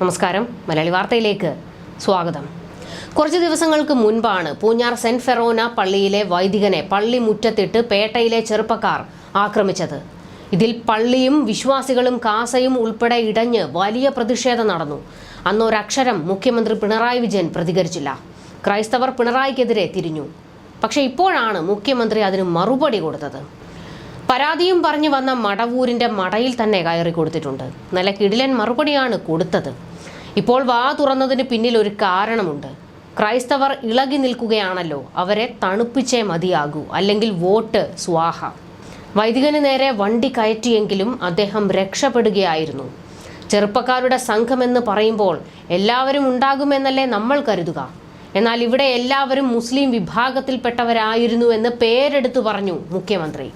നമസ്കാരം. മലയാളി വാർത്തയിലേക്ക് സ്വാഗതം. കുറച്ച് ദിവസങ്ങൾക്ക് മുൻപാണ് പൂഞ്ഞാർ സെന്റ് ഫെറോന പള്ളിയിലെ വൈദികനെ പള്ളി മുറ്റത്തിട്ട് പേട്ടയിലെ ചെറുപ്പക്കാർ ആക്രമിച്ചത്. ഇതിൽ പള്ളിയും വിശ്വാസികളും കാസയും ഉൾപ്പെടെ ഇടഞ്ഞ് വലിയ പ്രതിഷേധം നടന്നു. അന്നൊരക്ഷരം മുഖ്യമന്ത്രി പിണറായി വിജയൻ പ്രതികരിച്ചില്ല. ക്രൈസ്തവർ പിണറായിക്കെതിരെ തിരിഞ്ഞു. പക്ഷേ ഇപ്പോഴാണ് മുഖ്യമന്ത്രി അതിന് മറുപടി കൊടുത്തത്. പരാതിയും പറഞ്ഞു വന്ന മടവൂരിന്റെ മടയിൽ തന്നെ കയറി കൊടുത്തിട്ടുണ്ട്. നല്ല കിടിലൻ മറുപടിയാണ് കൊടുത്തത്. ഇപ്പോൾ വാ തുറന്നതിന് പിന്നിൽ ഒരു കാരണമുണ്ട്. ക്രൈസ്തവർ ഇളകി നിൽക്കുകയാണല്ലോ. അവരെ തണുപ്പിച്ചേ മതിയാകൂ. അല്ലെങ്കിൽ വോട്ട് സ്വാഹ. വൈദികന് നേരെ വണ്ടി കയറ്റിയെങ്കിലും അദ്ദേഹം രക്ഷപ്പെടുകയായിരുന്നു. ചെറുപ്പക്കാരുടെ സംഘമെന്ന് പറയുമ്പോൾ എല്ലാവരും ഉണ്ടാകുമെന്നല്ലേ നമ്മൾ കരുതുക. എന്നാൽ ഇവിടെ എല്ലാവരും മുസ്ലിം വിഭാഗത്തിൽപ്പെട്ടവരായിരുന്നു എന്ന് പേരെടുത്തു പറഞ്ഞു മുഖ്യമന്ത്രി.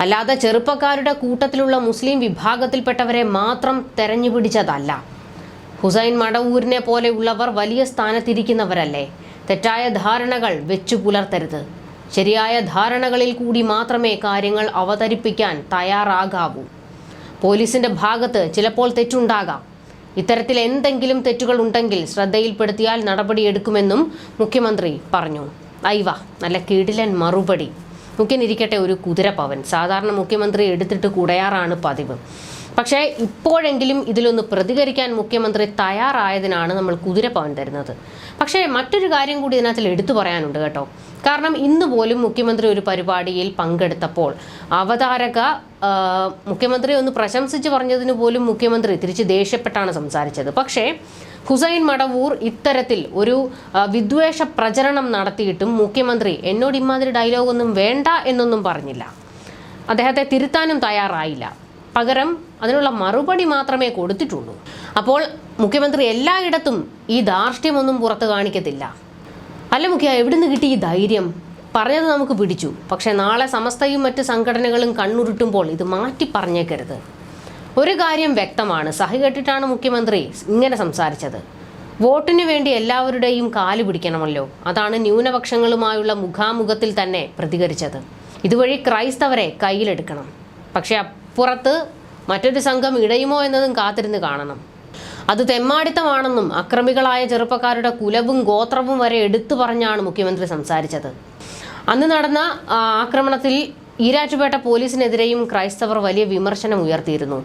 അല്ലാതെ ചെറുപ്പക്കാരുടെ കൂട്ടത്തിലുള്ള മുസ്ലിം വിഭാഗത്തിൽപ്പെട്ടവരെ മാത്രം തെരഞ്ഞുപിടിച്ചതല്ല. ഹുസൈൻ മടവൂരിനെ പോലെയുള്ളവർ വലിയ സ്ഥാനത്തിരിക്കുന്നവരല്ലേ? തെറ്റായ ധാരണകൾ വെച്ചു പുലർത്തരുത്. ശരിയായ ധാരണകളിൽ കൂടി മാത്രമേ കാര്യങ്ങൾ അവതരിപ്പിക്കാൻ തയ്യാറാകാവൂ. പോലീസിന്റെ ഭാഗത്ത് ചിലപ്പോൾ തെറ്റുണ്ടാകാം. ഇത്തരത്തിൽ എന്തെങ്കിലും തെറ്റുകൾ ഉണ്ടെങ്കിൽ ശ്രദ്ധയിൽപ്പെടുത്തിയാൽ നടപടിയെടുക്കുമെന്നും മുഖ്യമന്ത്രി പറഞ്ഞു. ഐവ നല്ല കിടിലൻ മറുപടി. മുഖ്യനിരിക്കട്ടെ ഒരു കുതിരപ്പവൻ സാധാരണ മുഖ്യമന്ത്രി എടുത്തിട്ട് കുടയാറാണ് പതിവ്. പക്ഷേ ഇപ്പോഴെങ്കിലും ഇതിലൊന്ന് പ്രതികരിക്കാൻ മുഖ്യമന്ത്രി തയ്യാറായതിനാണ് നമ്മൾ കുതിരപ്പവൻ തരുന്നത്. പക്ഷേ മറ്റൊരു കാര്യം കൂടി ഇതിനകത്തിൽ എടുത്തു പറയാനുണ്ട് കേട്ടോ. കാരണം ഇന്ന് പോലും മുഖ്യമന്ത്രി ഒരു പരിപാടിയിൽ പങ്കെടുത്തപ്പോൾ അവതാരക മുഖ്യമന്ത്രി ഒന്ന് പ്രശംസിച്ച് പറഞ്ഞതിന് പോലും മുഖ്യമന്ത്രി തിരിച്ച് ദേഷ്യപ്പെട്ടാണ് സംസാരിച്ചത്. പക്ഷേ ഹുസൈൻ മടവൂർ ഇത്തരത്തിൽ ഒരു വിദ്വേഷ പ്രചരണം നടത്തിയിട്ടും മുഖ്യമന്ത്രി എന്നോട് ഇമാതിരി ഡയലോഗൊന്നും വേണ്ട എന്നൊന്നും പറഞ്ഞില്ല. അദ്ദേഹത്തെ തിരുത്താനും തയ്യാറായില്ല. പകരം അതിനുള്ള മറുപടി മാത്രമേ കൊടുത്തിട്ടുള്ളൂ. അപ്പോൾ മുഖ്യമന്ത്രി എല്ലായിടത്തും ഈ ധാർഷ്ട്യമൊന്നും പുറത്ത് കാണിക്കത്തില്ല. അല്ല മുഖ്യ എവിടുന്ന് കിട്ടി ഈ ധൈര്യം? പറഞ്ഞത് നമുക്ക് പിടിച്ചു. പക്ഷേ നാളെ സമസ്തയും മറ്റ് സംഘടനകളും കണ്ണുരുട്ടുമ്പോൾ ഇത് മാറ്റി പറഞ്ഞേക്കരുത്. ഒരു കാര്യം വ്യക്തമാണ്. സഹി കെട്ടിട്ടാണ് മുഖ്യമന്ത്രി ഇങ്ങനെ സംസാരിച്ചത്. വോട്ടിനു വേണ്ടി എല്ലാവരുടെയും കാൽ പിടിക്കണമല്ലോ. അതാണ് ന്യൂനപക്ഷങ്ങളുമായുള്ള മുഖാമുഖത്തിൽ തന്നെ പ്രതികരിച്ചത്. ഇതുവഴി ക്രൈസ്തവരെ കയ്യിലെടുക്കണം. പക്ഷെ അപ്പുറത്ത് മറ്റൊരു സംഘം ഇടയുമോ എന്നതും കാത്തിരുന്ന് കാണണം. അത് തെമ്മാടിത്തമാണെന്നും അക്രമികളായ ചെറുപ്പക്കാരുടെ കുലവും ഗോത്രവും വരെ എടുത്തു പറഞ്ഞാണ് മുഖ്യമന്ത്രി സംസാരിച്ചത്. അന്ന് നടന്ന ആക്രമണത്തിൽ ഈരാറ്റുപേട്ട പോലീസിനെതിരെയും ക്രൈസ്തവർ വലിയ വിമർശനം ഉയർത്തിയിരുന്നു.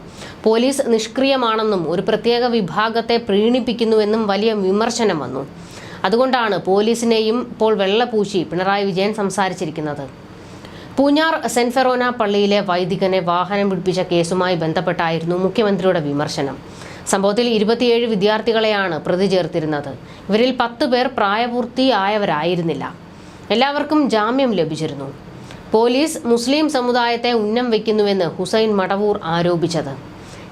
പോലീസ് നിഷ്ക്രിയമാണെന്നും ഒരു പ്രത്യേക വിഭാഗത്തെ പ്രീണിപ്പിക്കുന്നുവെന്നും വലിയ വിമർശനം വന്നു. അതുകൊണ്ടാണ് പോലീസിനെയും ഇപ്പോൾ വെള്ളപൂശി പിണറായി വിജയൻ സംസാരിച്ചിരിക്കുന്നത്. പൂഞ്ഞാർ സെന്റ് ഫെറോന പള്ളിയിലെ വൈദികനെ വാഹനം പിടിപ്പിച്ച കേസുമായി ബന്ധപ്പെട്ടായിരുന്നു മുഖ്യമന്ത്രിയുടെ വിമർശനം. സംഭവത്തിൽ ഇരുപത്തിയേഴ് വിദ്യാർത്ഥികളെയാണ് പ്രതി ചേർത്തിരുന്നത്. ഇവരിൽ പത്ത് പേർ പ്രായപൂർത്തിയായവരായിരുന്നില്ല. എല്ലാവർക്കും ജാമ്യം ലഭിച്ചിരുന്നു. പോലീസ് മുസ്ലിം സമുദായത്തെ ഉന്നം വയ്ക്കുന്നുവെന്ന് ഹുസൈൻ മടവൂർ ആരോപിച്ചത്.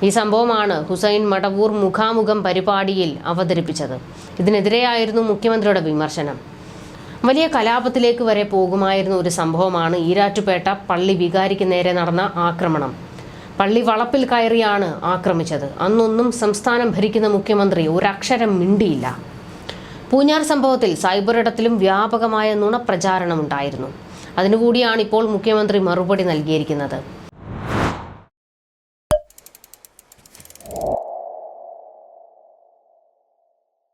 ഈ സംഭവമാണ് ഹുസൈൻ മടവൂർ മുഖാമുഖം പരിപാടിയിൽ അവതരിപ്പിച്ചത്. ഇതിനെതിരെയായിരുന്നു മുഖ്യമന്ത്രിയുടെ വിമർശനം. വലിയ കലാപത്തിലേക്ക് വരെ പോകുമായിരുന്ന ഒരു സംഭവമാണ് ഈരാറ്റുപേട്ട പള്ളി വികാരിക്ക് നേരെ നടന്ന ആക്രമണം. പള്ളി വളപ്പിൽ കയറിയാണ് ആക്രമിച്ചത്. അന്നൊന്നും സംസ്ഥാനം ഭരിക്കുന്ന മുഖ്യമന്ത്രി ഒരക്ഷരം മിണ്ടിയില്ല. പൂഞ്ഞാർ സംഭവത്തിൽ സൈബർ ഇടത്തിലും വ്യാപകമായ നുണപ്രചാരണമുണ്ടായിരുന്നു. അതിനുകൂടിയാണ് ഇപ്പോൾ മുഖ്യമന്ത്രി മറുപടി നൽകിയിരിക്കുന്നത്.